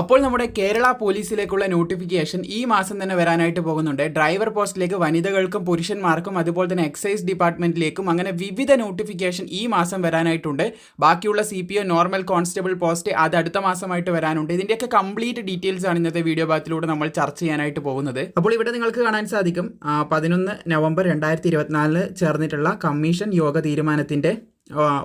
അപ്പോൾ നമ്മുടെ കേരള പോലീസിലേക്കുള്ള നോട്ടിഫിക്കേഷൻ ഈ മാസം തന്നെ വരാനായിട്ട് പോകുന്നുണ്ട്. ഡ്രൈവർ പോസ്റ്റിലേക്ക് വനിതകൾക്കും പുരുഷന്മാർക്കും അതുപോലെ തന്നെ എക്സൈസ് ഡിപ്പാർട്ട്മെന്റിലേക്കും അങ്ങനെ വിവിധ നോട്ടിഫിക്കേഷൻ ഈ മാസം വരാനായിട്ടുണ്ട്. ബാക്കിയുള്ള C P O normal constable post അത് അടുത്ത മാസമായിട്ട് വരാനുണ്ട്. ഇതിന്റെയൊക്കെ കംപ്ലീറ്റ് ഡീറ്റെയിൽസ് ആണ് ഇന്നത്തെ വീഡിയോ ഭാഗത്തിലൂടെ നമ്മൾ ചർച്ച ചെയ്യാനായിട്ട് പോകുന്നത്. അപ്പോൾ ഇവിടെ നിങ്ങൾക്ക് കാണാൻ സാധിക്കും പതിനൊന്ന് നവംബർ രണ്ടായിരത്തി ഇരുപത്തിനാലിന് ചേർന്നിട്ടുള്ള കമ്മീഷൻ യോഗ തീരുമാനത്തിന്റെ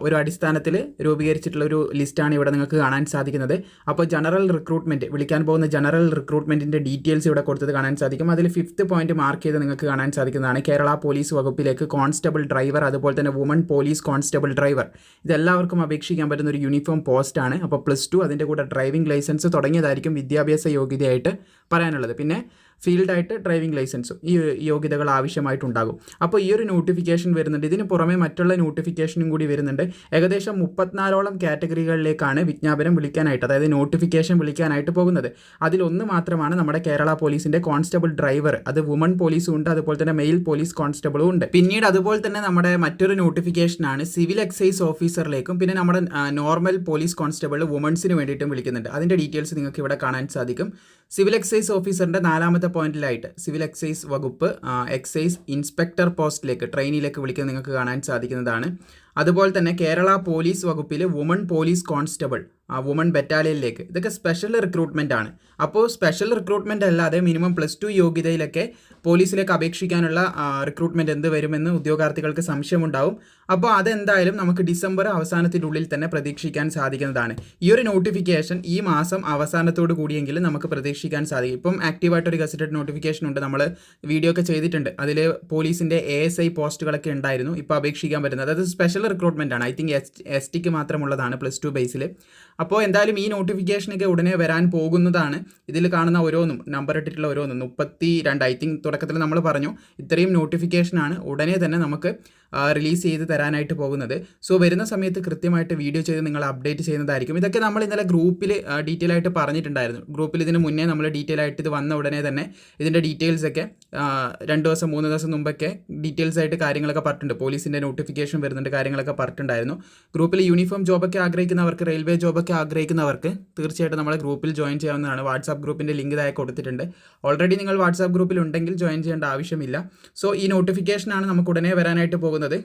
ഒരു അടിസ്ഥാനത്തിൽ രൂപീകരിച്ചിട്ടുള്ള ഒരു ലിസ്റ്റാണ് ഇവിടെ നിങ്ങൾക്ക് കാണാൻ സാധിക്കുന്നത്. അപ്പോൾ ജനറൽ റിക്രൂട്ട്മെന്റ് വിളിക്കാൻ പോകുന്ന ജനറൽ റിക്രൂട്ട്മെന്റിന്റെ ഡീറ്റെയിൽസ് ഇവിടെ കൊടുത്തത് കാണാൻ സാധിക്കും. അതിൽ ഫിഫ്ത്ത് പോയിന്റ് മാർക്ക് ചെയ്ത് നിങ്ങൾക്ക് കാണാൻ സാധിക്കുന്നതാണ്. കേരള പോലീസ് വകുപ്പിലേക്ക് കോൺസ്റ്റബിൾ ഡ്രൈവർ അതുപോലെ തന്നെ വുമൺ പോലീസ് കോൺസ്റ്റബിൾ ഡ്രൈവർ ഇതെല്ലാവർക്കും അപേക്ഷിക്കാൻ പറ്റുന്ന ഒരു യൂണിഫോം പോസ്റ്റാണ് അപ്പോൾ പ്ലസ് ടു അതിന്റെ കൂടെ ഡ്രൈവിംഗ് ലൈസൻസ് തുടങ്ങിയതായിരിക്കും വിദ്യാഭ്യാസ യോഗ്യതയായിട്ട് പറയാനുള്ളത്. പിന്നെ ഫീൽഡായിട്ട് ഡ്രൈവിംഗ് ലൈസൻസും ഈ യോഗ്യതകൾ ആവശ്യമായിട്ടുണ്ടാകും. അപ്പോൾ ഈ ഒരു നോട്ടിഫിക്കേഷൻ വരുന്നുണ്ട്. ഇതിന് പുറമെ മറ്റുള്ള നോട്ടിഫിക്കേഷനും കൂടി വരുന്നുണ്ട്. ഏകദേശം മുപ്പത്തിനാലോളം കാറ്റഗറികളിലേക്കാണ് വിജ്ഞാപനം വിളിക്കാനായിട്ട് അതായത് നോട്ടിഫിക്കേഷൻ വിളിക്കാനായിട്ട് പോകുന്നത്. അതിലൊന്ന് മാത്രമാണ് നമ്മുടെ കേരള പോലീസിന്റെ കോൺസ്റ്റബിൾ ഡ്രൈവർ അത് വുമൺ പോലീസും ഉണ്ട് അതുപോലെ തന്നെ മെയിൽ പോലീസ് കോൺസ്റ്റബിളും ഉണ്ട്. പിന്നീട് അതുപോലെ തന്നെ നമ്മുടെ മറ്റൊരു നോട്ടിഫിക്കേഷനാണ് സിവിൽ എക്സൈസ് ഓഫീസറിലേക്കും പിന്നെ നമ്മുടെ നോർമൽ പോലീസ് കോൺസ്റ്റബിൾ വുമൺസിന് വേണ്ടിയിട്ടും വിളിക്കുന്നുണ്ട്. അതിന്റെ ഡീറ്റെയിൽസ് നിങ്ങൾക്ക് ഇവിടെ കാണാൻ സാധിക്കും. സിവിൽ എക്സൈസ് ഓഫീസറിന്റെ നാലാമത്തെ പോയിന്റിലായിട്ട് സിവിൽ എക്സൈസ് വകുപ്പ് എക്സൈസ് ഇൻസ്പെക്ടർ പോസ്റ്റിലേക്ക് ട്രെയിനിലേക്ക് വിളിക്കുന്നത് നിങ്ങൾക്ക് കാണാൻ സാധിക്കുന്നതാണ്. അതുപോലെ തന്നെ കേരള പോലീസ് വകുപ്പിൽ വുമൺ പോലീസ് കോൺസ്റ്റബിൾ ആ വുമൺ ബറ്റാലിയനിലേക്ക് ഇതൊക്കെ സ്പെഷ്യൽ റിക്രൂട്ട്മെന്റ് ആണ്. അപ്പോൾ സ്പെഷ്യൽ റിക്രൂട്ട്മെന്റ് അല്ലാതെ മിനിമം പ്ലസ് ടു യോഗ്യതയിലൊക്കെ പോലീസിലേക്ക് അപേക്ഷിക്കാനുള്ള റിക്രൂട്ട്മെന്റ് എന്ത് വരുമെന്ന് ഉദ്യോഗാർത്ഥികൾക്ക് സംശയമുണ്ടാവും. അപ്പോൾ അതെന്തായാലും നമുക്ക് ഡിസംബർ അവസാനത്തിനുള്ളിൽ തന്നെ പ്രതീക്ഷിക്കാൻ സാധിക്കുന്നതാണ്. ഈ ഒരു നോട്ടിഫിക്കേഷൻ ഈ മാസം അവസാനത്തോട് കൂടിയെങ്കിലും നമുക്ക് പ്രതീക്ഷിക്കാൻ സാധിക്കും. ഇപ്പം ആക്റ്റീവായിട്ടൊരു ഗസറ്റഡ് നോട്ടിഫിക്കേഷൻ ഉണ്ട്. നമ്മൾ വീഡിയോ ഒക്കെ ചെയ്തിട്ടുണ്ട്. അതിൽ പോലീസിന്റെ എ എസ് ഐ പോസ്റ്റുകളൊക്കെ ഉണ്ടായിരുന്നു. ഇപ്പോൾ അപേക്ഷിക്കാൻ പറ്റുന്നത്. അതായത് സ്പെഷ്യൽ റിക്രൂട്ട്മെന്റ് ആണ്. ഐ തിങ്ക് എസ് എസ് ടിക്ക് മാത്രമുള്ളതാണ് പ്ലസ് ടു ബേസിൽ അപ്പോൾ എന്തായാലും ഈ നോട്ടിഫിക്കേഷനൊക്കെ ഉടനെ വരാൻ പോകുന്നതാണ്. ഇതിൽ കാണുന്ന ഓരോന്നും നമ്പർ ഇട്ടിട്ടുള്ള ഓരോന്നും മുപ്പത്തി രണ്ട് ഐ തിങ്ക് തുടക്കത്തിൽ നമ്മൾ പറഞ്ഞു. ഇത്രയും നോട്ടിഫിക്കേഷനാണ് ഉടനെ തന്നെ നമുക്ക് റിലീസ് ചെയ്ത് തരാനായിട്ട് പോകുന്നത്. സോ വരുന്ന സമയത്ത് കൃത്യമായിട്ട് വീഡിയോ ചെയ്ത് നിങ്ങൾ അപ്ഡേറ്റ് ചെയ്യുന്നതായിരിക്കും. ഇതൊക്കെ നമ്മൾ ഇന്നലെ ഗ്രൂപ്പിൽ ഡീറ്റെയിൽ ആയിട്ട് പറഞ്ഞിട്ടുണ്ടായിരുന്നു. ഗ്രൂപ്പിൽ ഇതിന് മുന്നേ നമ്മൾ ഡീറ്റെയിൽ ആയിട്ട് ഇത് വന്ന ഉടനെ തന്നെ ഇതിന്റെ ഡീറ്റെയിൽസ് ഒക്കെ രണ്ട് ദിവസം മൂന്ന് ദിവസം മുമ്പൊക്കെ ഡീറ്റെയിൽസ് ആയിട്ട് കാര്യങ്ങളൊക്കെ പറഞ്ഞിട്ടുണ്ട്. പോലീസിന്റെ നോട്ടിഫിക്കേഷൻ വരുന്നുണ്ട് കാര്യങ്ങളൊക്കെ പറഞ്ഞിട്ടുണ്ടായിരുന്നു. ഗ്രൂപ്പിൽ യൂണിഫോം ജോബൊക്കെ ആഗ്രഹിക്കുന്നവർക്ക് റെയിൽവേ ജോബൊക്കെ ആഗ്രഹിക്കുന്നവർക്ക് തീർച്ചയായിട്ടും നമ്മളെ ഗ്രൂപ്പിൽ ജോയിൻ ചെയ്യാവുന്നതാണ്. വാട്സാപ്പ് ഗ്രൂപ്പിന്റെ ലിങ്ക് ഇതായി കൊടുത്തിട്ടുണ്ട്. ഓൾറെഡി നിങ്ങൾ വാട്സാപ്പ് ഗ്രൂപ്പിൽ ഉണ്ടെങ്കിൽ ജോയിൻ ചെയ്യേണ്ട ആവശ്യമില്ല. സോ ഈ നോട്ടിഫിക്കേഷനാണ് നമുക്ക് ഉടനെ വരാനായിട്ട് പോകുന്നത്. ಬಂದದೆ